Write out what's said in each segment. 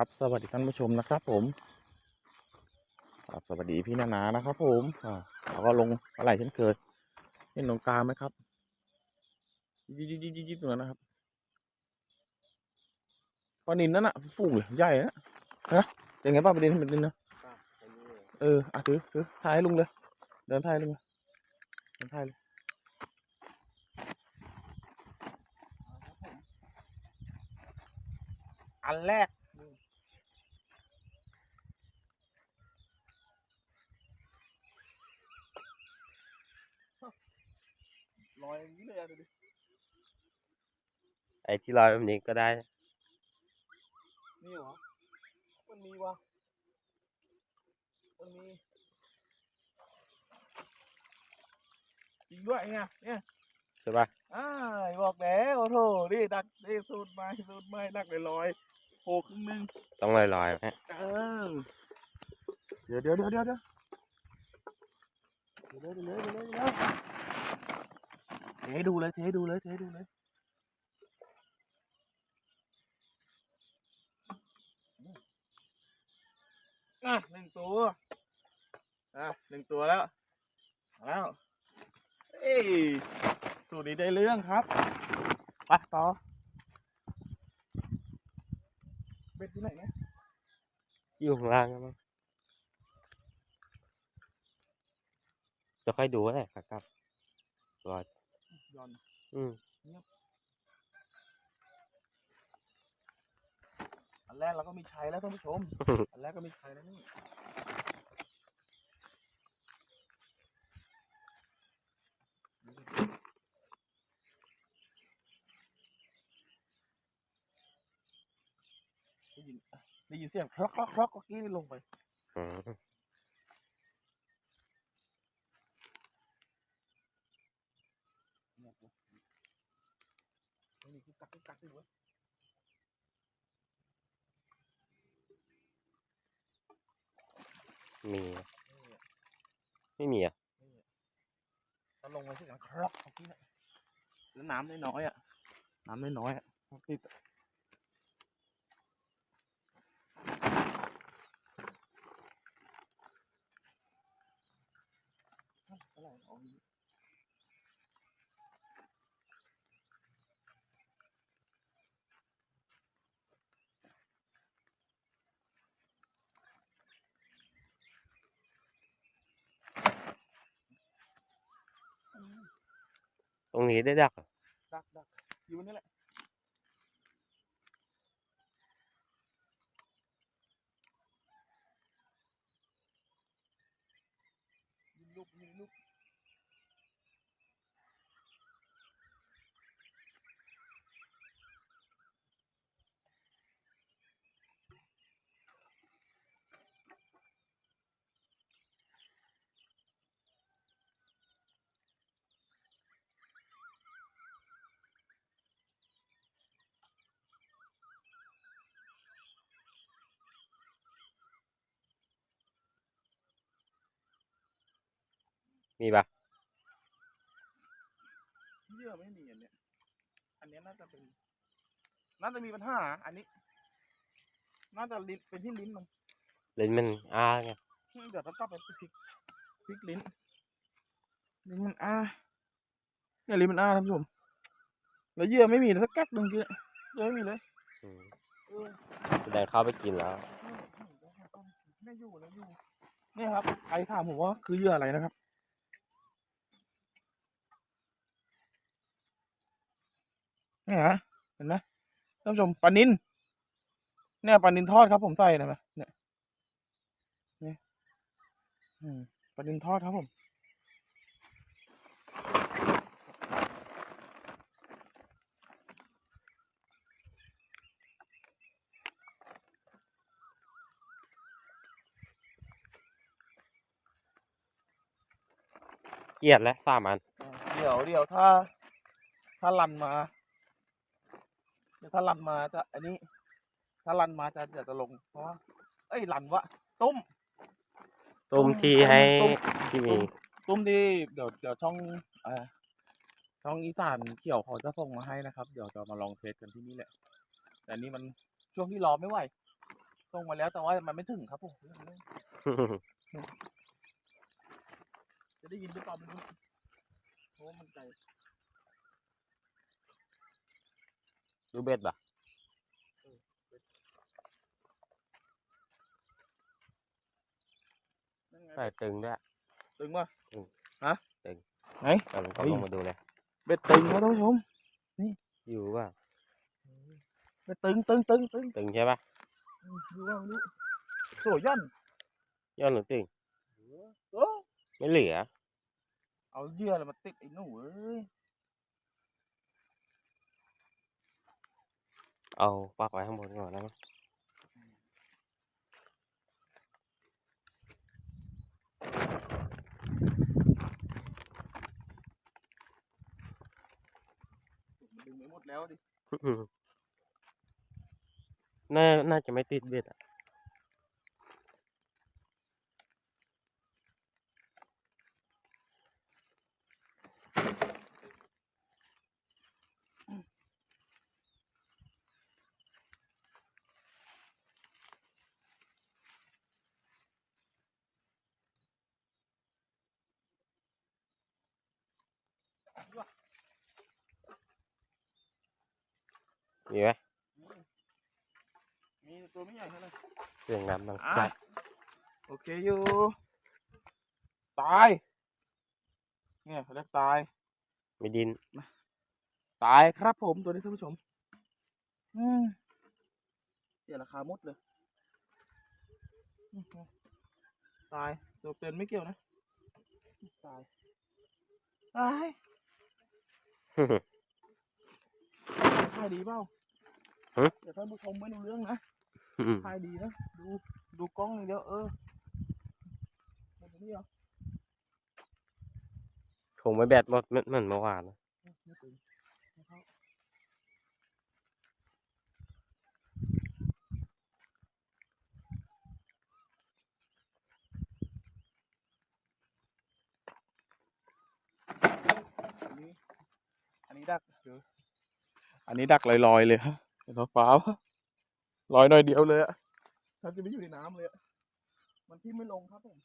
ครับ สวัสดีท่านผู้ชมนะครับ ผมครับสวัสดีพี่นานานะครับ ผมอ่าเราก็ลงอะไรเช่นเคยเห็นตรงกลางไหมครับยิบยิบยิบยิบยิบตรงนั้นนะครับปลานินนั่นน่ะฝูงใหญ่นะนะเป็นไงบ้างปลานินปลานินนะเอออะถือถือถ่ายให้ลุงเลย เดินถ่ายให้ลุงเลยเดินถ่ายเลยอันแรก ล อยอย่างนี้เลยอะดูดิไอ้ที่ลอยแบบนี้ก็ได้ นี่เหรอ มันมีวะมันมีจริงด้วยไงเนี่ยใช่ปะอ่าบอกแล้วโอ้โหนี่ดักนี่สูตรไม้สูตรไม้ดักเลยลอยโผล่ครึ่งหนึงต้องลอยลอยๆไหมเออเดี๋ยวเดี๋ยวเดี๋ยวเดี๋ยวเดี๋ยวเดี๋ยวเดี๋ยวเดี๋ยว ทให้ดูเลยเทให้ดูเลยเทให้ดูเลยอะหนึ่งตัวอะหนึ่งตัวแล้วแล้วเอ้ยสูตรนี้ได้เรื่องครับไปต่อเบ็ดที่ไหนเนี่ยอยู่ข้างล่างนะมั้งจะค่อยดูก็ได้ครับรับลอ ยย้อนอืมอันแรกเราก็มีชัยแล้วท่านผู้ชม อันแรกก็มีชัยแล้วนี่ได้ยินได้ยินเสียงคลอกคลอกคลอกเมื่อกี้นี่ลงไป อืม เนี่ยดูนี่คือ กักกักกักด้วยเวยมีนะไม่มีอะถ้าลงไปเสียงคลอกเมื่อกี้เนี่ยแล้วน้ำน้อยๆอะ น้ำน้อยๆอะติดอะอะไรอ๋อ ต รงนี้ได้ดักหรอดักดักอยู่นี่แหละลูกลูก มีปะเยื่อไม่มีอันเนี้ยอันเนี้ยน่าจะเป็น น่าจะมีปัญหา อันนี้ น่าจะลิ้นเป็นที่ลิ้นมันเลนส์มันอ้าไงเดี๋ยวต้องกลับไปพลิกพลิกลิ้นลิ้นมันอ้าเนี่ยลิ้นมันอ้าท่านผู้ชมแล้วเยื่อไม่มีเลยสักกักหนึ่งคือเยื่อไม่มีเลยอืมเออแสดงเข้าไปกินแล้วเนี่ยอยู่นะอยู่เนี่ยครับใครถามผมว่าคือเหยื่ออะไรนะครับ นี่ยฮะเห็นไหมท่านผู้ชมปลานินเนี่ยปลานินทอดครับ ผมใส่นะไหมเนี่ยเนี่ยอืมปลานินทอดครับผมเกลียดแล้วสามอัน เดี๋ยวเดี๋ยวถ้า ถ้าลันมา เดี๋ยวถ้าลันมาจะอันนี้ ถ้าลันมาจะจะจะลงเพราะว่าเอ้ยลันวะตุ้ม ตุ้มที่ให้ตุ้มที่มีตุ้มที่เดี๋ยวเดี๋ยวช่องเอ่อช่องอีสานเขียวเขาจะส่งมาให้นะครับ เดี๋ยวจะมาลองเทสกันที่นี่แหละ แต่อันนี่มันช่วงที่รอไม่ไหวส่งมาแล้วแต่ว่ามันไม่ถึงครับผมจะได้ยินหรือเปล่าไม่รู้เพราะว่ามันไกล ดูเบ็ดปะนั่นไงใส่ตึงด้วยตึงป่ะตึงฮะตึงไหนเอาลงก็เฮ้ยลงมาดูเลยเบ็ดตึงค รับท่านผู้ชมอยู่ป่ะเบ็ดตึงตึงตึงตึงตึงใช่ปะ อืมดูว่าไม่รู้โถ่ย่อน ย้อนหรือตึง โอ้ ไม่เหลือ เอาเหยื่ออะไรมาติดไอ้หนูเอ้ย เอาปักไว้ข้างบนก่อนนะมั้ง มันดึงไปหมดแล้วดิ น่าน่าจะไม่ติดเบ็ดอะ มีไหมมีตัวไม่ใหญ่เท่าไหร่เสียงน้ำดังอะจัดโอเคอยู่ตายเนี่ยเขาเรียกตายไม่ดิน ตายครับผมตัวนี้ท่านผู้ชมอืมเสียราคาหมดเลยอื้อหือตายตัวเป็นไม่เกี่ยวนะ ตาย ตายถ่ายดีเปล่าฮะ เดี๋ยวท่านผู้ชมไม่รู้เรื่องนะถ่ายดีนะ ดู ดูกล้องอย่างเดียวเออแบบนี้เหรอคงไม่แบตหมดเหมือนเหมือนเมื่อวานนะไม่ตึงไม่เข้าอันนี้อันนี้ดักเดี๋ยวอันนี้ดักลอยๆเลยฮะเห็นฟ้าปะลอยหน่อยเดียวเลยอะถ้าจะไม่อยู่ในน้ำเลยอะมันที่ไม่ลงครับผม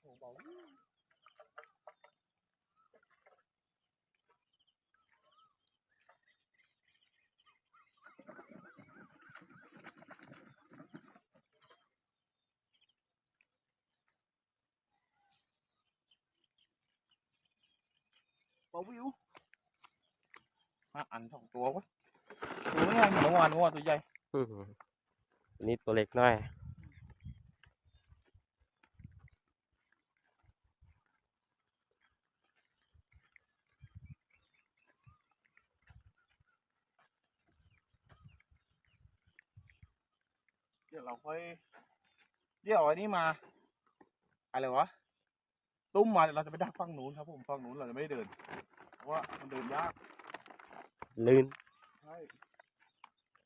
โอ้เบา เบาวิวห้าอันสองตัววะตัวไม่ใหญ่เหมือนเมื่อวานเมื่อวานตัวใหญ่อื้อหืออันนี้ตัวเล็กหน้อยเดี๋ยวเราค่อยเดี๋ยวเอาอันนี้มา อะไรวะ ตุ้มมาเดี๋ยวเราจะไปดักฝั่งนู้นครับผมฝั่งนู้นเราจะไม่ได้เดิน เพราะว่ามันเดินยากลื่นใช่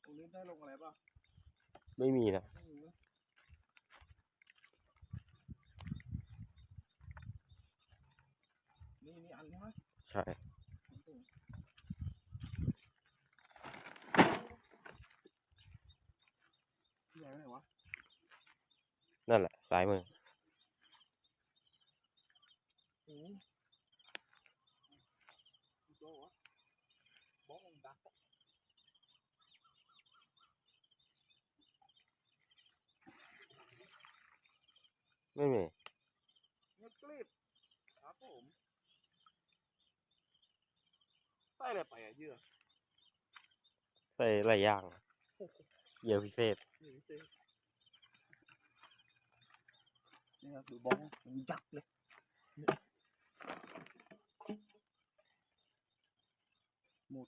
ตรงนี้ได้ลงอะไรป่ะไม่มีนะไม่มีนะนี่นี่อันใช่ไหมใช่ที่ไหนไหนวะนั่นแหละซ้ายมือ โอ้โหอีกตัววะบ้องดักอะ ไม่มีเงียบกริบครับผมใส่อะไรไปอะเหยื่อใส่หลายอย่างอะเหยื่อพิเศษนี่สินี่ครับดูบ้องมันยักษ์เลยนี่หมด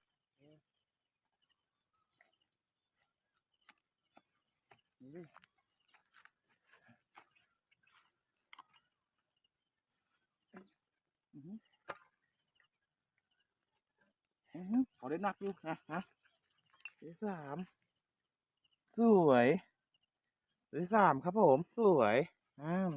ด้ปะนี่นะอันนึงจ้ามีปะนี่อือหืออือหือขอได้นักอยู่นะฮะที่สามสวยที่สามครับผม สวยอ่า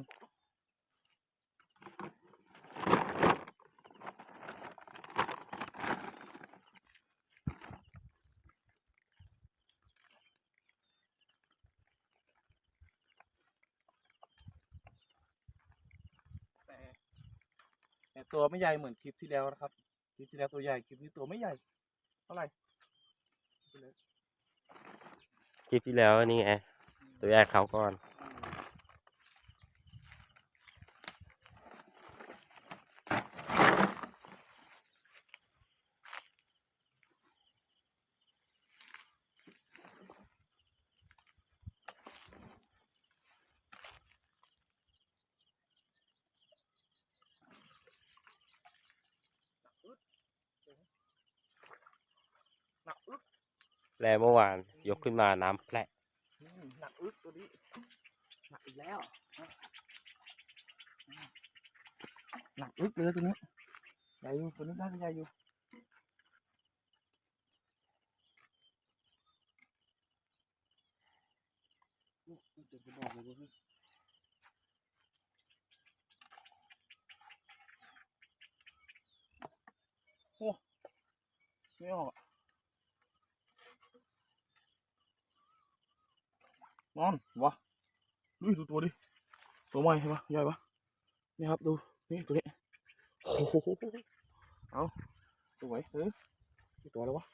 แต่ตัวไม่ใหญ่เหมือนคลิปที่แล้วนะครับ คลิปที่แล้วตัวใหญ่คลิปนี้ตัวไม่ใหญ่เท่าไหร่ไปเลยคลิปที่แล้วนี่ไงตัวแยกเขาก่อน แล้วเมื่อวานยกขึ้นมาน้ำแผลอืมหนักอึ๊กตัวนี้หนักอีกแล้วหนักอึ๊กเลยตัวนี้ใหญ่อยู่ตัวนี้น่าจะใหญ่อยู่โอ้เจ็บกระบอกเลยเว้ยโอ้ไม่ออกอะ นอนวะดูดูตัวดิตัวใหม่ใช่ปะใหญ่ปะนี่ครับดูนี่ตัวนี้โอ้โหเอาสวยเออนี่ตัวแล้ววะ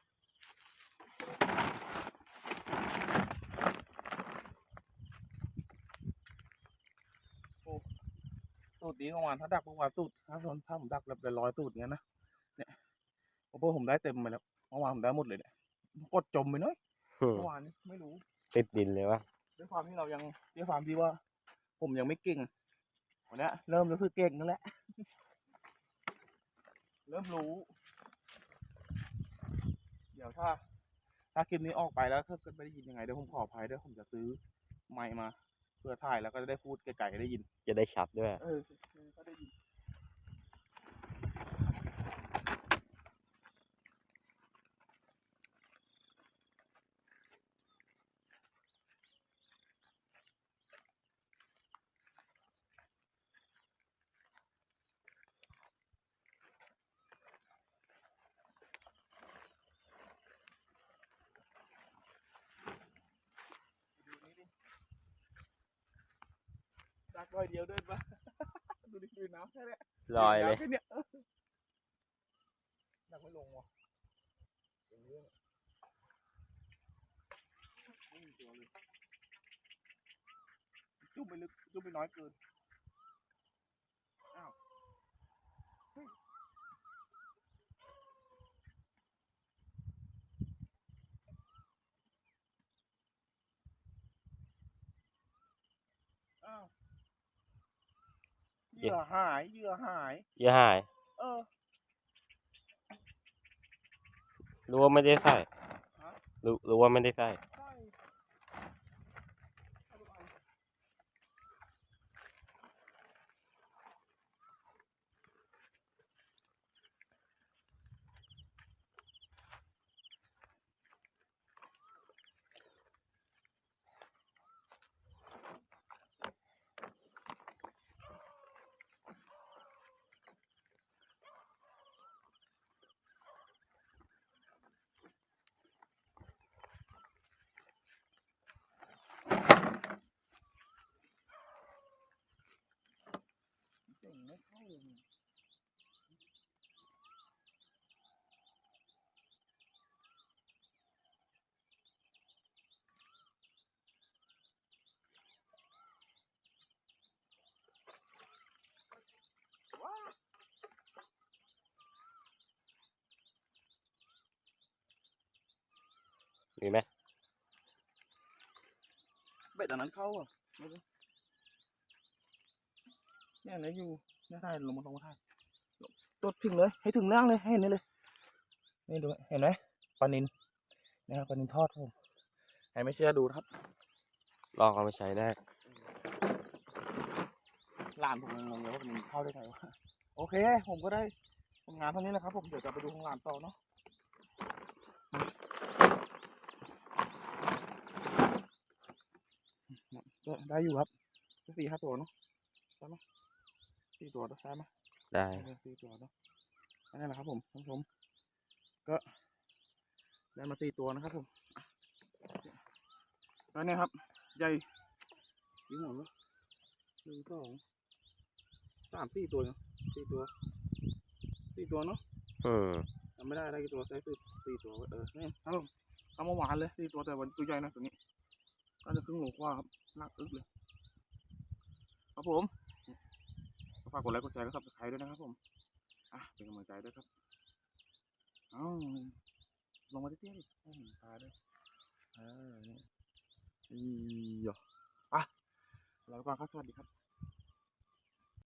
โอ้สูตรนี้เมื่อวานถ้าดักเมื่อวานสูตรถ้าผมถ้าผมดักแบบเป็นร้อยสูตรเงี้ยนะเนี่ยผมว่าผมได้เต็มไปแล้วเมื่อวานผมได้หมดเลยเนี่ยกดจมไปหน้อยเมื่อวานนี้ไม่รู้ ติดดินเลยวะ ด้วยความที่เรายังด้วยความที่ว่า ผมยังไม่เก่งวันเนี้ยเริ่มรู้สึกเก่งนั่นแหละ เริ่มรู้ เดี๋ยวถ้า ถ้าคลิปนี้ออกไปแล้วถ้าเกิดไม่ได้ยินยังไงเดี๋ยวผมขออภัยด้วยผมจะซื้อไมค์มา เพื่อถ่ายแล้วก็จะได้พูดไกลๆได้ยิน จะได้ชัดด้วย เออ ดักร้อยเดียวเดินปะดูดิดูน้ำแค่เนี้ยลอยเลย น้ำแค่เนี้ยดักไม่ลงว่ะเป็นเรื่องไม่มีตัวเลยจุ่มไปลึกจุ่มไปน้อยเกิน อ้าวเฮ้ยอ้าว เหยื่อหายเหยื่อหายเยอะหาย เออ รู้ว่าไม่ได้ใส่ ฮะ รู้รู้ว่าไม่ได้ใส่ ใช่เจ๋งไม่เข้าเลยมี ได้ไม่รู้ลงมาลงมาถ่ายตัวถึงเลย ให้ถึงล่างเลยให้เห็นเลยนี่ดูเห็นไหมปลานินนะครับปลานินทอดผมใครไม่เชื่อดูนะครับ ลองเอาไปใช้ได้หลานผมยังงงเลยว่ามันเข้าได้ไงวะโอเค ผมก็ได้ผลงานเท่านี้แหละครับผมเดี๋ยวจะไปดูของหลานต่อเนาะก็ได้อยู่ครับสี่ห้าตัวเนาะใช่ไหม สี่ตัวใช่ไหมได้ได้สี่ตัวเนาะนั่นแหละครับผมท่านผู้ชมก็ได้มาสี่ตัวนะครับผมแล้วเนี่ยครับ ใหญ่ยิ่งหมดเลยหนึ่งสองสามสี่ตัวเนาะสี่ตัวสี่ตัวเนาะอืมจำไม่ได้ได้กี่ตัวได้สี่สี่ตัวเออนี่ครับผมทำเมื่อวานเลยสี่ตัวแต่วันตัวใหญ่นะตัวนี้น่าจะครึ่งโลกว่าครับลากอึกเลยครับผมก็ ฝากกดไลค์กดแชร์และซับสไครต์ด้วยนะครับผมอะเป็นกำลังใจด้วยครับเอ้าลงมาเตี้ยๆให้เห็นตาด้วยเออนี่อีหยอะแล้วก็สวัสดีครับ